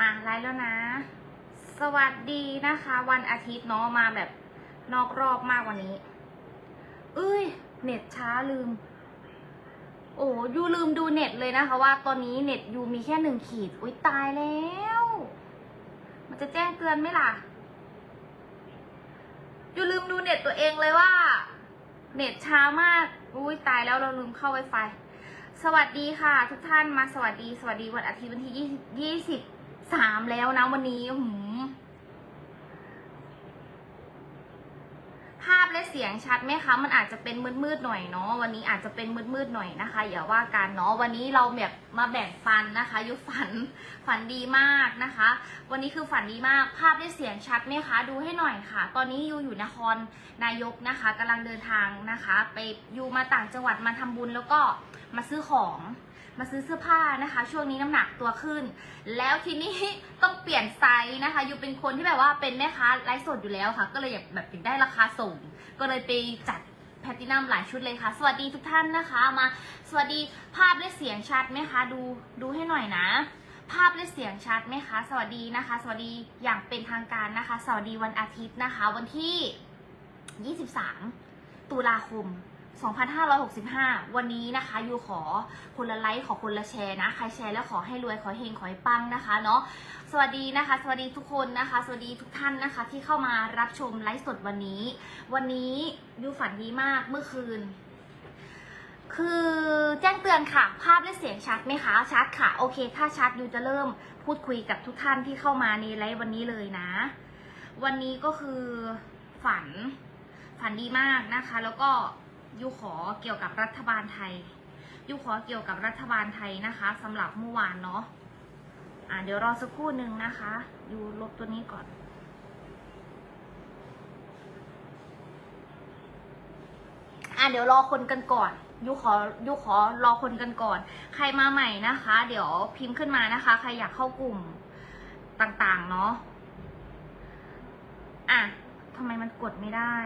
มาไลฟ์แล้วนะ สวัสดีนะคะ วันอาทิตย์เนาะมาแบบนอกรอบมากวันนี้ เอ้ย เน็ตช้าลืม โอ้ยูลืมดูเน็ตเลยนะคะ ว่าตอนนี้เน็ตยูมีแค่หนึ่งขีด อุ้ยตายแล้ว มันจะแจ้งเตือนไหมล่ะยูลืมดูเน็ตตัวเองเลยว่า เน็ตช้ามาก อุ้ยตายแล้วเราลืมเข้า Wi-Fi สวัสดีค่ะ ทุกท่านมาสวัสดี สวัสดีวันอาทิตย์วันที่ยี่สิบ สามแล้วนะวันนี้หืมภาพและเสียงชัดไหมคะ มันอาจจะเป็นมืดๆหน่อยเนาะ วันนี้อาจจะเป็นมืดๆหน่อยนะคะ อย่าว่ากันเนาะ วันนี้เราแบบมาแบ่งฟันนะคะยุฝันฝันดีมากนะคะ วันนี้คือฝันดีมากภาพและเสียงชัดไหมคะ ดูให้หน่อยค่ะ ตอนนี้ยูอยู่นครนายกนะคะกำลังเดินทางนะคะ ไปยูมาต่างจังหวัดมาทำบุญแล้วก็มาซื้อของมาซื้อเสื้อผ้านะคะ ช่วงนี้น้ำหนักตัวขึ้น แล้วทีนี้ต้องเปลี่ยนไซส์นะคะยูเป็นคนที่แบบว่าเป็นแม่ค้าไลฟ์สดอยู่แล้วค่ะ ก็เลยแบบได้ราคาส่งก็เลยไปจัด ลตตินัมหลายชุดเลยค่ะ สวัสดีทุกท่านนะคะมา สวัสดีภาพและเสียงชัดไหมคะ ดูดูให้หน่อยนะ ภาพและเสียงชัดไหมคะ สวัสดีนะคะ สวัสดีอย่างเป็นทางการนะคะ สวัสดีวันอาทิตย์นะคะ วันที่ 23 ตุลาคม 2565 วันนี้นะคะยูขอคนละไลค์ขอคนละแชร์นะใครแชร์แล้วขอให้รวยขอเฮงขอให้ปังนะคะเนาะสวัสดีนะคะ สวัสดีทุกคนนะคะ สวัสดีทุกท่านนะคะ ที่เข้ามารับชมไลฟ์สดวันนี้ วันนี้ยูฝันดีมากเมื่อคืน คือแจ้งเตือนค่ะ ภาพและเสียงชัดไหมคะชัดค่ะโอเค ถ้าชัดยูจะเริ่มพูดคุยกับทุกท่านที่เข้ามาในไลฟ์วันนี้เลยนะ วันนี้ก็คือฝันฝันดีมากนะคะ แล้วก็ ยูขอเกี่ยวกับรัฐบาลไทยยูขอเกี่ยวกับรัฐบาลไทยนะคะสำหรับเมื่อวานเนาะอ่าเดี๋ยวรอสักครู่หนึ่งนะคะยูลบตัวนี้ก่อนอะเดี๋ยวรอคนกันก่อนยูขอยูขอรอคนกันก่อน ใครมาใหม่นะคะ เดี๋ยวพิมพ์ขึ้นมานะคะ ใครอยากเข้ากลุ่มต่างๆเนาะอะทำไมมันกดไม่ได้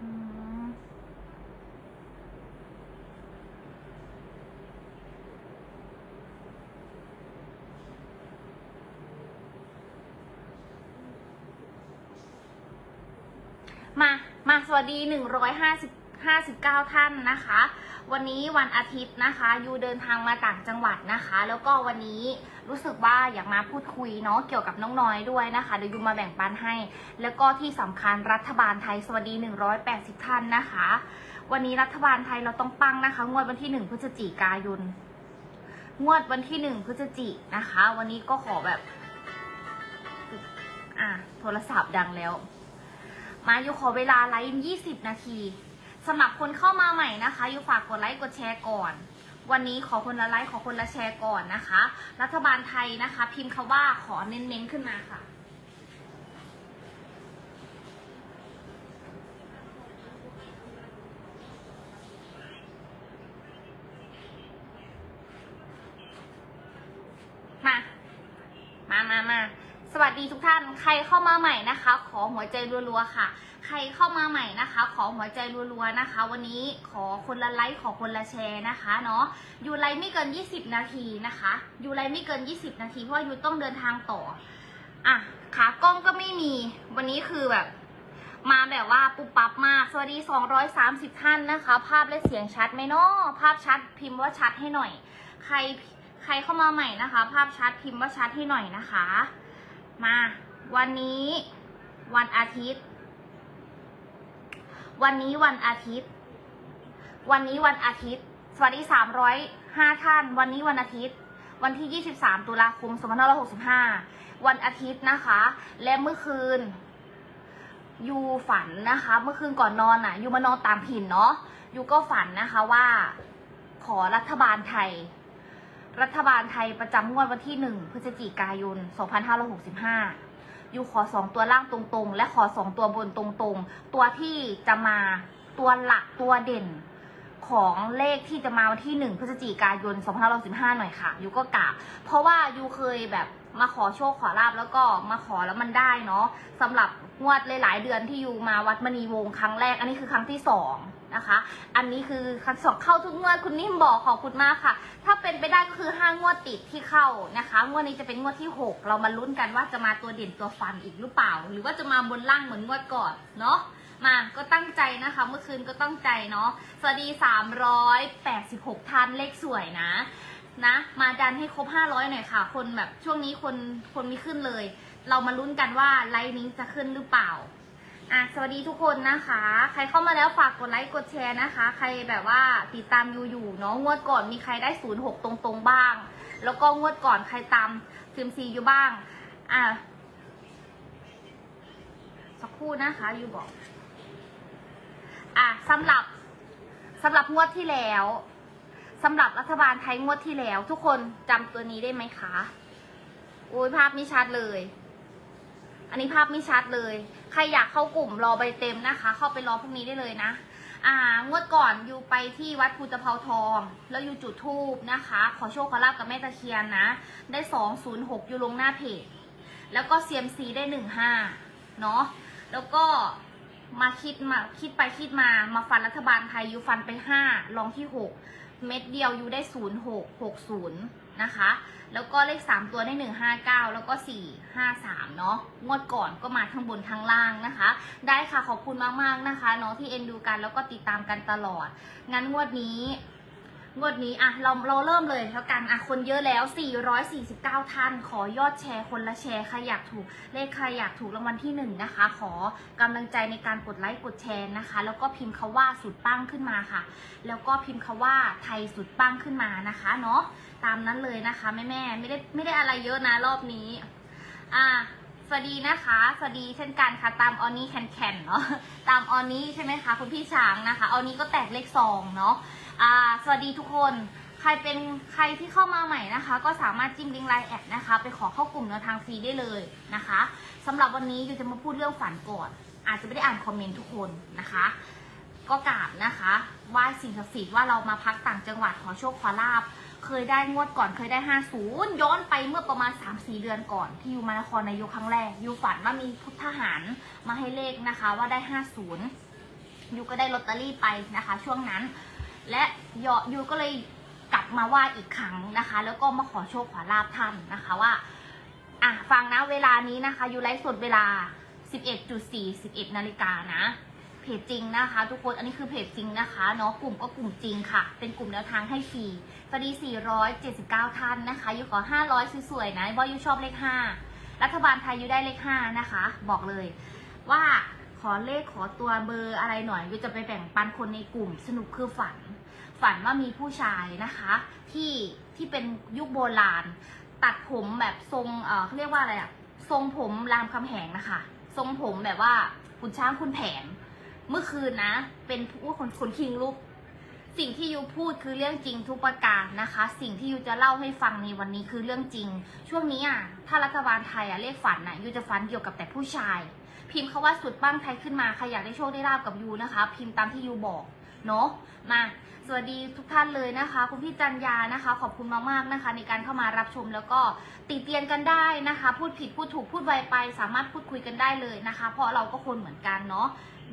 มา มาสวัสดีหนึ่งร้อยห้าสิบห้าสิบเก้าท่านนะคะ วันนี้วันอาทิตย์นะคะ ยูเดินทางมาต่างจังหวัดนะคะ แล้วก็วันนี้ รู้สึกว่าอยากมาพูดคุยเนาะเกี่ยวกับน้องน้อยด้วยนะคะเดี๋ยวยูมาแบ่งปันให้ แล้วก็ที่สำคัญรัฐบาลไทยสวัสดี 180 ท่านนะคะ วันนี้รัฐบาลไทยเราต้องปังนะคะ งวดวันที่ 1 พฤศจิกายนงวดวันที่ 1 พฤศจินะคะ วันนี้ก็ขอแบบอะโทรศัพท์ดังแล้ว มาอยู่ขอเวลาไลฟ์20 นาทีสำหรับคนเข้ามาใหม่นะคะ อยู่ฝากกดไลค์กดแชร์ก่อน วันนี้ขอคนละไลค์ขอคนละแชร์ก่อนนะคะ รัฐบาลไทยนะคะ พิมพ์คาว่าขอเน้นๆขึ้นมาค่ะมามามามาสวัสดีทุกท่าน ใครเข้ามาใหม่นะคะ ขอหัวใจรัวๆค่ะ ใครเข้ามาใหม่นะคะ ขอหัวใจรัวๆนะคะ วันนี้ขอคนละไลค์ขอคนละแชร์นะคะเนาะอยู่ไลฟ์ไม่เกิน 20 นาทีนะคะอยู่ไลฟ์ไม่เกิน 20 นาทีเพราะว่าอยู่ต้องเดินทางต่ออะขากล้องก็ไม่มีวันนี้คือแบบ มาแบบว่าปุ๊บปั๊บมากสวัสดี 230 ท่านนะคะ ภาพและเสียงชัดไหมเนาะภาพชัดพิมพ์ว่าชัดให้หน่อย ใครใครเข้ามาใหม่นะคะ ภาพชัดพิมพ์ว่าชัดให้หน่อยนะคะ มา วันนี้วันอาทิตย์ วันนี้วันอาทิตย์ วันนี้วันอาทิตย์ สวัสดีสามร้อยห้าท่าน วันนี้วันอาทิตย์ วันที่ยี่สิบสามตุลาคมสองพันห้าร้อยหกสิบห้าวันอาทิตย์นะคะ และเมื่อคืนยูฝันนะคะ เมื่อคืนก่อนนอนอะยูมานอนตามผินเนาะยูก็ฝันนะคะว่า ขอรัฐบาลไทย รัฐบาลไทยประจำงวดวันที่1พฤศจิกายน2565อยู่ อยู่ขอ2ตัวล่างตรงๆ และขอ2ตัวบนตรงๆ ตัวที่จะมาตัวหลักตัวเด่นของเลขที่จะมาวันที่ 1 พฤศจิกายน 2565หน่อยค่ะ ยูก็กะเพราะว่ายูเคยแบบมาขอโชคขอลาบแล้วก็มาขอแล้วมันได้เนาะสำหรับงวดหลายๆเดือนที่ยูมาวัดมณีวงครั้งแรก อันนี้คือครั้งที่สอง นะคะ อันนี้คือครั้งที่สองเข้าทุกงวดคุณนิ่มบอกขอบคุณมากค่ะ ถ้าเป็นไปได้ก็คือห้างวดติดที่เข้านะคะงวดนี้จะเป็นงวดที่หกเรามาลุ้นกันว่าจะมาตัวเด่นตัวฟันอีกหรือเปล่า หรือว่าจะมาบนล่างเหมือนงวดก่อนเนาะมาก็ตั้งใจนะคะ เมื่อคืนก็ตั้งใจเนาะสวัสดี 386ท่านเลขสวยนะนะ มาดันให้ครบ 500 หน่อยค่ะ คนแบบช่วงนี้คนคนม่ขึ้นเลย เรามาลุ้นกันว่าไลน์นี้จะขึ้นหรือเปล่า อะสวัสดีทุกคนนะคะ ใครเข้ามาแล้วฝากกดไลค์กดแชร์นะคะ ใครแบบว่าติดตามอยู่อยู่เนาะงวดก่อนมีใครได้06ตรงๆบ้าง แล้วก็งวดก่อนใครตามฟิล์มซีอยู่บ้าง อะสักครู่นะคะ อยู่บอก อะสำหรับสำหรับงวดที่แล้วสำหรับรัฐบาลไทยงวดที่แล้ว ทุกคนจำตัวนี้ได้ไหมคะโอ้ยภาพไม่ชัดเลย อันนี้ภาพไม่ชัดเลย ใครอยากเข้ากลุ่มรอใบเต็มนะคะ เข้าไปรอพวกนี้ได้เลยนะ อ่างวดก่อนอยู่ไปที่วัดภูตะเภาทอง แล้วอยู่จุดทูบนะคะ ขอโชคขอลาบกับแม่ตะเคียนนะ ได้สองศูนย์หกอยู่ลงหน้าเพจ แล้วก็เซียมซีได้หนึ่งห้าเนาะ แล้วก็มาคิดมาคิดไปคิดมามาฟันรัฐบาลไทยยูฟันไปห้าลองที่หกเม็ดเดียวยูได้ศูนย์หกหกศูนย์ นะคะ แล้วก็เลขสามตัวได้หนึ่งห้าเก้าแล้วก็สี่ห้าสามเนาะงวดก่อนก็มาทั้งบนทั้งล่างนะคะ ได้ค่ะขอบคุณมากๆนะคะเนาะที่เอ็นดูกันแล้วก็ติดตามกันตลอด งั้นงวดนี้ งวดนี้อะเราเราเริ่มเลยแล้วกันอะคนเยอะแล้ว 449 ท่าน ขอยอดแชร์คนละแชร์ใครอยากถูกเลขใครอยากถูกรางวัลที่หนึ่งนะคะ ขอกำลังใจในการกดไลค์กดแชร์นะคะ แล้วก็พิมพ์คาว่าสุดปังขึ้นมาค่ะ แล้วก็พิมพ์คาว่าไทยสุดปังขึ้นมานะคะเนาะตามนั้นเลยนะคะแม่แม่ไม่ได้ไม่ได้อะไรเยอะนะรอบนี้อะสวัสดีนะคะ สวัสดีเช่นกันค่ะตามออนนี้แคนแคนเนาะตามออนนี้ใช่ไหมคะคุณพี่ช้างนะคะออนนี้ก็แตกเลขซองเนาะ อ่าสวัสดีทุกคน ใครเป็นใครที่เข้ามาใหม่นะคะ ก็สามารถจิ้มลิงก์ไลน์แอดนะคะ ไปขอเข้ากลุ่มแนวทางฟรีได้เลยนะคะสำหรับวันนี้ยูจะมาพูดเรื่องฝันก่อน อาจจะไม่ได้อ่านคอมเมนต์ทุกคนนะคะ ก็กราบนะคะไหว้สิ่งศักดิ์สิทธิ์ว่าเรามาพักต่างจังหวัดขอโชคขอลาบ เคยได้งวดก่อนเคยได้ 50 ย้อนไปเมื่อประมาณ 3-4 เดือนก่อนที่ยูมานครนายกครั้งแรกยูฝันว่ามีพุทธหารมาให้เลขนะคะว่าได้ 50ยูก็ได้ลอตเตอรี่ไปนะคะ ช่วงนั้น และยอยูก็เลยกลับมาไหว้อีกครั้งนะคะ แล้วก็มาขอโชคขอลาบท่านนะคะว่าอะฟังนะเวลานี้นะคะยูไลฟ์สดเวลา 11.4 11นาฬิกานะเพจจริงนะคะ ทุกคนอันนี้คือเพจจริงนะคะเนาะกลุ่มก็กลุ่มจริงค่ะ เป็นกลุ่มแนวทางให้ฟรีสวัสดี 479 ท่านนะคะยูขอ 500 สวยๆนะว่ายูชอบเลข 5 รัฐบาลไทยยูได้เลข 5 นะคะ บอกเลยว่าขอเลขขอตัวเบอร์อะไรหน่อยยูจะไปแบ่งปันคนในกลุ่มสนุกคือฝัน ฝันว่ามีผู้ชายนะคะ ที่ที่เป็นยุคโบราณ ตัดผมแบบทรงเออเขาเรียกว่าอะไรอะทรงผมรามคำแหงนะคะ ทรงผมแบบว่าคุณช้างคุณแผน เมื่อคืนนะ เป็นผู้คนคนคิงลุกสิ่งที่ยูพูดคือเรื่องจริงทุกประการนะคะ สิ่งที่ยูจะเล่าให้ฟังในวันนี้คือเรื่องจริง ช่วงนี้อะถ้ารัฐบาลไทยอะเลขฝันอะยูจะฝันเกี่ยวกับแต่ผู้ชาย พิมพ์คาว่าสุดบ้างไทยขึ้นมาใครอยากได้โชคได้ลาบกับยูนะคะ พิมพ์ตามที่ยูบอก เนาะมาสวัสดีทุกท่านเลยนะคะ คุณพี่จันยานะคะ ขอบคุณมากๆนะคะ ในการเข้ามารับชมแล้วก็ติเตียนกันได้นะคะ พูดผิดพูดถูกพูดไวไป สามารถพูดคุยกันได้เลยนะคะ เพราะเราก็คนเหมือนกันเนาะ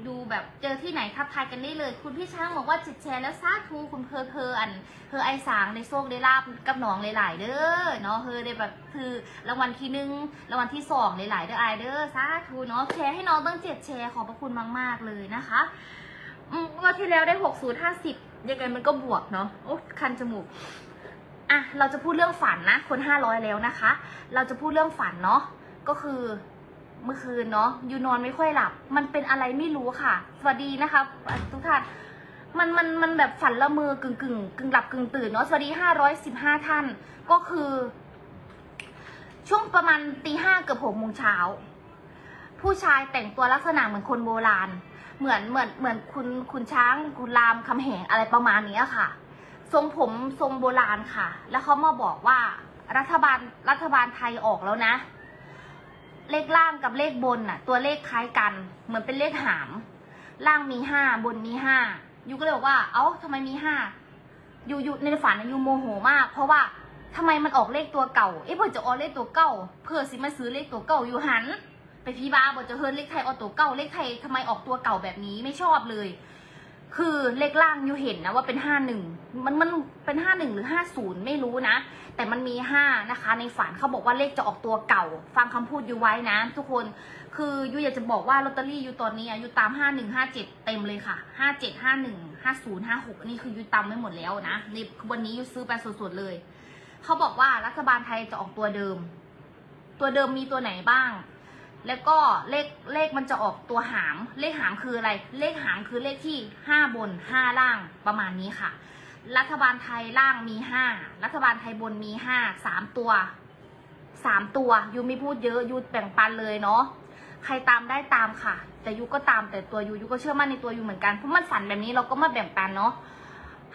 ดูแบบเจอที่ไหนทักทายกันได้เลย คุณพี่ช้างบอกว่าจิตแชร์แล้วซาทูคุณเพอเพออันเพอไอสางในโซกได้ลาบกับหนองหลายๆเด้อเนาะเฮอได้แบบคือรางวัลที่หนึ่งรางวัลที่สองหลายๆเด้อไอเด้อซาทูเนาะแชร์ให้น้องตั้งเจ็ดแชร์ขอบพระคุณมาก ๆเลยนะคะ อืมงวันที่แล้วได้หกศูนย์ห้าสิบยังไงมันก็บวกเนาะโอ้คันจมูกอะเราจะพูดเรื่องฝันนะ คนห้าร้อยแล้วนะคะ เราจะพูดเรื่องฝันเนาะก็คือเมื่อคืนเนาะยูนอนไม่ค่อยหลับ มันเป็นอะไรไม่รู้ค่ะ สวัสดีนะคะทุกท่านมันมันมันแบบฝันละเมอกึ่งกึ่งกึ่งหลับกึ่งตื่นเนาะสวัสดีห้าร้อยสิบห้าท่าน ก็คือ ช่วงประมาณตีห้าเกือบหกโมงเช้าผู้ชายแต่งตัวลักษณะเหมือนคนโบราณ เหมือนเหมือนเหมือนคุณคุณช้างคุณรามคำแหงอะไรประมาณเนี้ยค่ะ ทรงผมทรงโบราณค่ะ แล้วเขามาบอกว่ารัฐบาลรัฐบาลไทยออกแล้วนะ เลขล่างกับเลขบนน่ะ ตัวเลขคล้ายกัน เหมือนเป็นเลขหาม ล่างมีห้าบนมีห้ายูก็เลยบอกว่า เอ้าทำไมมีห้ายูยูในฝันยูโมโหมาก เพราะว่าทำไมมันออกเลขตัวเก่า เอ๊ะเพื่อจะออกเลขตัวเก่า เพื่อสิมาซื้อเลขตัวเก่าอยู่หัน ไปพี่บ้าบอกจะเฮิร์นเลขไทยออกตัวเก่าเลขไทยทำไมออกตัวเก่าแบบนี้ไม่ชอบเลย คือเลขล่างอยู่เห็นนะว่าเป็นห้าหนึ่งมันมันเป็นห้าหนึ่งหรือห้าศูนย์ไม่รู้นะ แต่มันมีห้านะคะ ในฝันเขาบอกว่าเลขจะออกตัวเก่า ฟังคำพูดอยู่ไว้นะ ทุกคนคือยูอยากจะบอกว่าลอตเตอรี่อยู่ตอนนี้อยูตามห้าหนึ่งห้าเจ็ดเต็มเลยค่ะห้าเจ็ดห้าหนึ่งห้าศูนย์ห้าหกนนี้คือยูตามไม่หมดแล้วนะในวันนี้ยูซื้อไปสดๆเลยเขาบอกว่ารัฐบาลไทยจะออกตัวเดิม ตัวเดิมมีตัวไหนบ้าง แล้วก็เลขเลขมันจะออกตัวหาม เลขหามคืออะไร เลขหามคือเลขที่ห้าบนห้าล่างประมาณนี้ค่ะ รัฐบาลไทยล่างมีห้ารัฐบาลไทยบนมีห้าสามตัวสามตัวยูไม่พูดเยอะยูแบ่งปันเลยเนาะใครตามได้ตามค่ะ แต่ยูก็ตามแต่ตัวยูยูก็เชื่อมั่นในตัวยูเหมือนกันเพราะมันฝันแบบนี้เราก็มาแบ่งปันเนาะ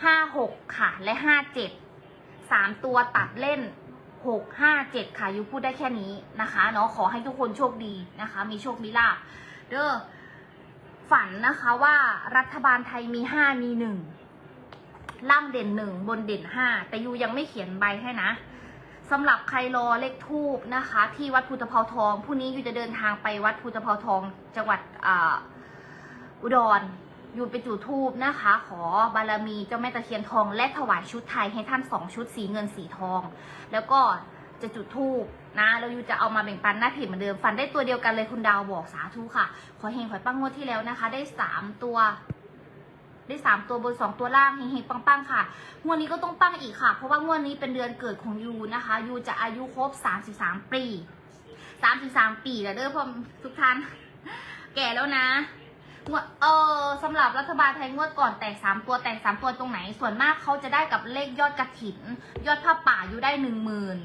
ห้าหกค่ะและห้าเจ็ดสามตัวตัดเล่น หกห้าเจ็ดค่ะยูพูดได้แค่นี้นะคะเนาะขอให้ทุกคนโชคดีนะคะ มีโชคมีลาภเด้อฝันนะคะว่ารัฐบาลไทยมีห้ามีหนึ่งล่างเด่นหนึ่งบนเด่นห้าแต่ยูยังไม่เขียนใบให้นะสำหรับใครรอเลขทูบนะคะ ที่วัดพุทธภาทองพรุ่งนี้ยูจะเดินทางไปวัดพุทธภาทองจังหวัดออุดร ยูไปจุดทูบนะคะ ขอบารมีเจ้าแม่ตะเคียนทอง และถวายชุดไทยให้ท่านสองชุดสีเงินสีทอง แล้วก็จะจุดทูบนะแล้วยูจะเอามาแบ่งปันหน้าเพจเหมือนเดิมฟันได้ตัวเดียวกันเลยคุณดาวบอกสาธุค่ะ ขอเฮงขอปังงวดที่แล้วนะคะ ได้สามตัว ได้สามตัวบนสองตัวล่างเฮงๆปังๆค่ะงวดนี้ก็ต้องปังอีกค่ะ เพราะว่างวดนี้เป็นเดือนเกิดของยูนะคะยูจะอายุครบสามสิบสามปีสามสิบสามปีแล้วเด้อพ่อทุกท่าน แก่แล้วนะ งวดเออสำหรับรัฐบาลไทยงวดก่อนแตกสามตัวแตกสามตัวตรงไหน ส่วนมากเขาจะได้กับเลขยอดกระถิน ยอดผ้าป่าอยู่ได้หนึ่งหมื่น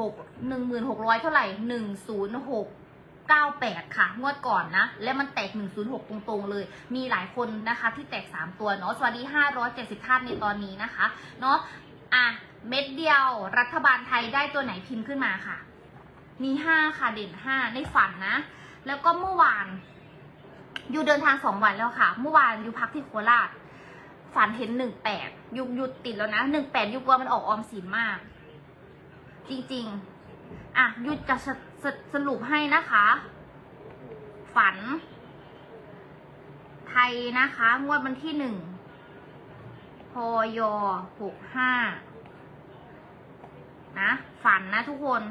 หกหนึ่งหมื่นหกร้อยเท่าไหร่หนึ่งศูนย์หกเก้าแปดค่ะ งวดก่อนนะ และมันแตกหนึ่งศูนย์หกตรงๆเลย มีหลายคนนะคะที่แตกสามตัวเนาะสวัสดีห้าร้อยเจ็ดสิบท่านในตอนนี้นะคะเนาะอะเม็ดเดียวรัฐบาลไทยได้ตัวไหนพิมพ์ขึ้นมาค่ะ มีห้าค่ะเด่นห้าในฝันนะ แล้วก็เมื่อวาน ยูเดินทางสองวันแล้วค่ะ เมื่อวานยูพักที่โคราชฝันเห็นหนึ่งแปดยุหยุดติดแล้วนะหนึ่งแปดยุกว่ามันออกออมสินมาก จริงๆ อะยุดจะสสสรุปให้นะคะ ฝัน ไทยนะคะ งวดวันที่หนึ่งพยหกห้านะ ฝันนะทุกคน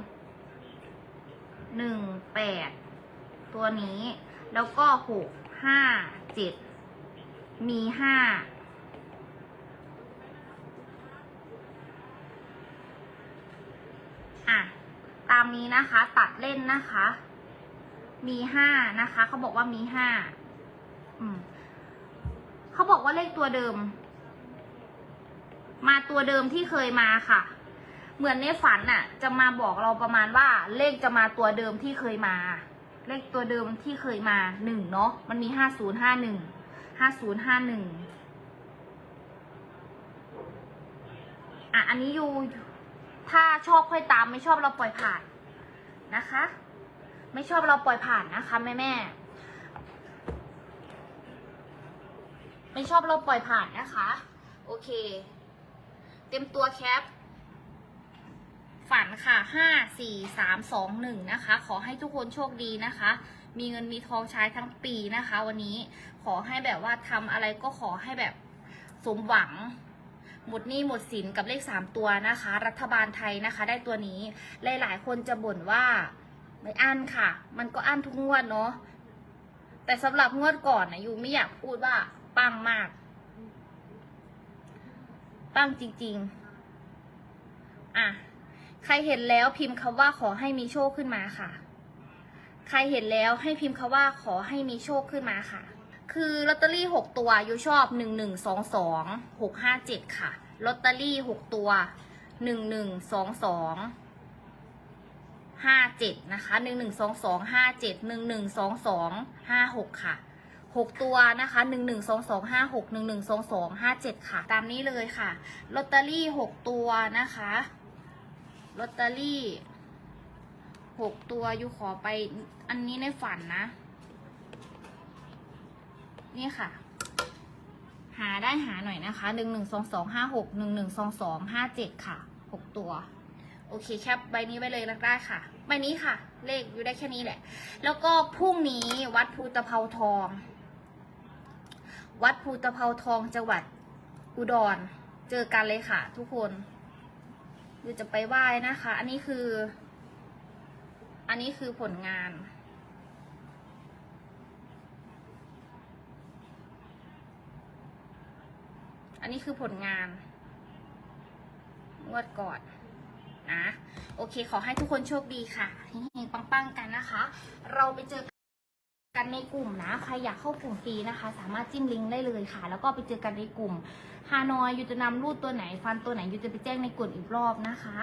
หนึ่งแปดตัวนี้ แล้วก็หก ห้าเจ็ดมีห้าอะ ตามนี้นะคะ ตัดเล่นนะคะ มีห้านะคะ เขาบอกว่ามีห้าอืมเขาบอกว่าเลขตัวเดิม มาตัวเดิมที่เคยมาค่ะ เหมือนในฝันน่ะ จะมาบอกเราประมาณว่าเลขจะมาตัวเดิมที่เคยมา เลขตัวเดิมที่เคยมาหนึ่งเนาะมันมีห้าศูนย์ห้าหนึ่งห้าศูนย์ห้าหนึ่งอะอันนี้อยู่ถ้าชอบค่อยตามไม่ชอบเราปล่อยผ่านนะคะ ไม่ชอบเราปล่อยผ่านนะคะแม่แม่ไม่ชอบเราปล่อยผ่านนะคะ โอเค เต็มตัวแคป ค่ะห้าสี่สามสองหนึ่งนะคะ ขอให้ทุกคนโชคดีนะคะ มีเงินมีทองใช้ทั้งปีนะคะ วันนี้ขอให้แบบว่าทำอะไรก็ขอให้แบบสมหวังหมดหนี้หมดสินกับเลขสามตัวนะคะ รัฐบาลไทยนะคะ ได้ตัวนี้หลาย ๆ คนจะบ่นว่าไม่อั้นค่ะ มันก็อั้นทุกงวดเนาะแต่สำหรับงวดก่อนนะยูไม่อยากพูดว่าปังมาก ปังจริง ๆ อะ ใครเห็นแล้วพิมพ์คาว่าขอให้มีโชคขึ้นมาค่ะ ใครเห็นแล้วให้พิมพ์คาว่าขอให้มีโชคขึ้นมาค่ะ คือลอตเตอรี่หกตัวยูชอบหนึ่งหนึ่งสองสองหกห้าเจ็ดค่ะ ลอตเตอรี่หกตัวหนึ่งหนึ่งสองสองห้าเจ็ดนะคะหนึ่งหนึ่งสองสองห้าเจ็ดหนึ่งหนึ่งสองสองห้าหกค่ะหกตัวนะคะหนึ่งหนึ่งสองสองห้าหกหนึ่งหนึ่งสองสองห้าเจ็ดค่ะ ตามนี้เลยค่ะ ลอตเตอรี่หกตัวนะคะ ลอตเตอรี่หกตัวอยู่ขอไปอันนี้ในฝันนะ นี่ค่ะ หาได้หาหน่อยนะคะหนึ่งหนึ่งสองสองห้าหกหนึ่งหนึ่งสองสองห้าเจ็ดค่ะหกตัว โอเคแคปใบนี้ไว้เลยได้ค่ะ ใบนี้ค่ะ เลขอยู่ได้แค่นี้แหละ แล้วก็พรุ่งนี้วัดภูตะเภาทอง วัดภูตะเภาทองจังหวัดอุดร เจอกันเลยค่ะ ทุกคน ยวจะไปไหว้นะคะ อันนี้คือ อันนี้คือผลงาน อันนี้คือผลงานงวดก่อนนะ โอเค ขอให้ทุกคนโชคดีค่ะเฮงๆปังๆกันนะคะ เราไปเจอ กันในกลุ่มนะ ใครอยากเข้ากลุ่มฟรีนะคะ สามารถจิ้มลิงก์ได้เลยค่ะ แล้วก็ไปเจอกันในกลุ่มฮานอยยูจะนำรูดตัวไหนฟันตัวไหนยูจะไปแจ้งในกลุ่มอีกรอบนะคะ